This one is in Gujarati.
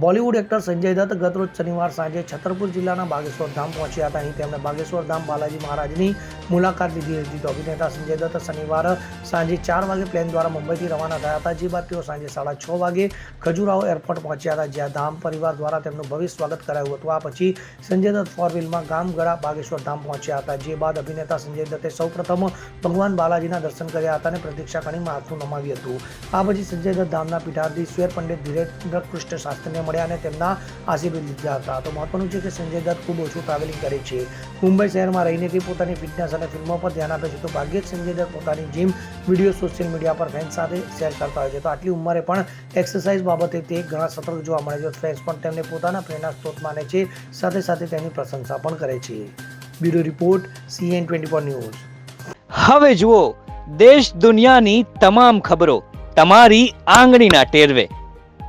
બોલિવૂડ એક્ટર સંજય દત્ત ગતરોજ શનિવાર સાંજે છતરપુર જિલ્લાના બાગેશ્વર ધામ પહોંચ્યા હતા. અહીં તેમણે બાગેશ્વર ધામ બાલાજી મહારાજની મુલાકાત લીધી હતી. તો અભિનેતા સંજય દત્ત શનિવાર સાંજે ચાર વાગે પ્લેન દ્વારા મુંબઈથી રવાના થયા હતા. જે બાદ તેઓ સાંજે સાડા છ વાગે ખજુરાહો એરપોર્ટ પહોંચ્યા હતા, જ્યાં ધામ પરિવાર દ્વારા તેમનું ભવ્ય સ્વાગત કરાયું હતું. આ પછી સંજય દત્ત ફોર વ્હીલમાં ગામગળા બાગેશ્વર ધામ પહોંચ્યા હતા. જે બાદ અભિનેતા સંજય દત્તે સૌપ્રથમ ભગવાન બાલાજીના દર્શન કર્યા હતા અને પ્રતીક્ષા કરી માથું નમાવ્યું હતું. આ પછી સંજય દત્ત ધામના પીઠાધીશ્વર પંડિત ધીરેન્દ્ર કૃષ્ણ શાસ્ત્રીને મળ્યા અને તેમના આશીર્વાદ લીધા હતા. તો મહત્વનું છે કે સંજય દત્ત ખૂબ ઓછું ટ્રાવેલિંગ કરે છે. મુંબઈ શહેરમાં રહીને તે પોતાની ફિટનેસ અને ફિલ્મો પર ધ્યાન આપે છે. તો ભાગ્યે જ સંજય દત્ત પોતાની જીમ વીડિયો સોશિયલ મીડિયા પર ફેન્સ સાથે શેર કરતા હોય છે. તો આટલી ઉંમરે પણ એક્સરસાઇઝ બાબતે તે ઘણા સતર્ક જોવા મળે છે. ફેન્સ પણ તેમને પોતાના પ્રેરણા સ્ત્રોત માને છે. સાથે સાથે તેની પ્રશંસા પણ કરે છે. Bureau report CN twenty four news. હવે જુઓ, દેશ દુનિયાની તમામ ખબરો તમારી આંગળીના ટેરવે.